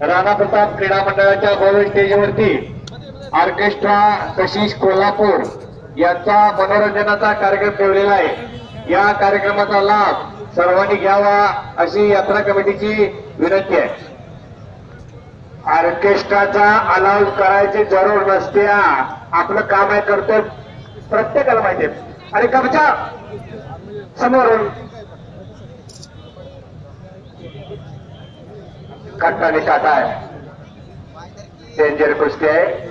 राणा प्रताप क्रीडा मंडळाच्या गोविंद स्टेजवरती ऑर्केस्ट्रा कशिश कोल्हापूर यांचा मनोरंजनाचा कार्यक्रम ठेवलेला आहे. या कार्यक्रमाचा लाभ सर्वांनी घ्यावा अशी यात्रा कमिटीची विनंती आहे. ऑर्केस्ट्राचा अलाउन्स करायची जरूर नसते. आपलं काम आहे करतो प्रत्येकाला माहिती आहे. आणि कमच्या समोरून. कट्टा आणि आहे. डेंजर कुस्ती आहे.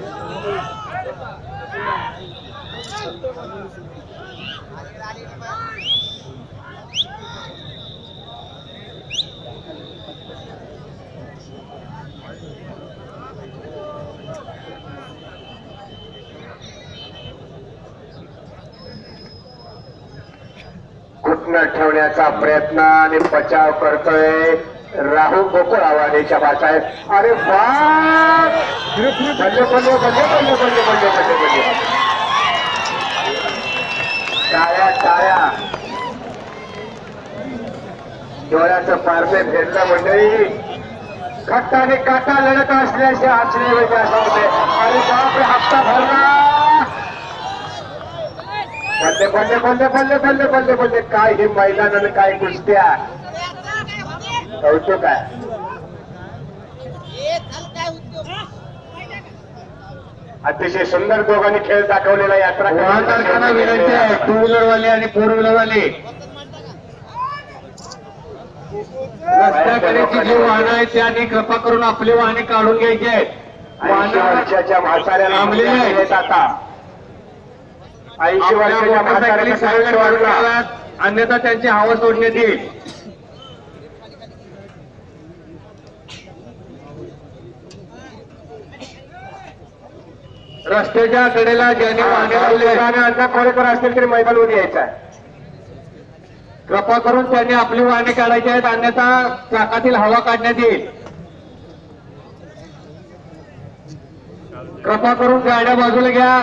ठेवण्याचा प्रयत्न आणि बचाव करतोय. राहू गोकुळ आव्हानेच्या बाचायत अरे वा! बल्ले बल्ले बल्ले बल्ले बल्ले बल्ले बल्ले बल्ले टाळ्या टाळ्या. डोळ्याचं पारणे फेरलं मंडळी. खट्टा आणि काटा लढत असल्याचे आचरे वेगळे असं होते. अरे बापरे हप्ता भरला. बल्ले बल्ले बल्ले बल्ले बल्ले बल्ले बल्ले काय हे मैदान आणि काय कुस्त्या? कौतुक आहे अतिशय सुंदर दोघांनी खेळ दाखवलेला यात्रा वाहनधारकांना विनंती आहे टू व्हीलरवाले आणि फोर व्हीलरवाले रस्त्याकडेची जी वाहनं आहेत त्यांनी कृपा करून आपली वाहने काढून घ्यायची आहेत. वर्षाच्या म्हाताऱ्याला थांबलेले आहेत. आता. ऐंशी वर्षाच्या म्हाताऱ्याला अन्यथा त्यांची हवा सोडण्यात येईल. रस्त्याच्या कडेला ज्यांनी वाहने लावले आणि खोरेकर असतील तरी मैदानवर यायचा आहे कृपा करून त्यांनी आपली वाहने काढायची आहेत अन्यथा चाकातील हवा काढण्यात येईल कृपा करून गाड्या बाजूला घ्या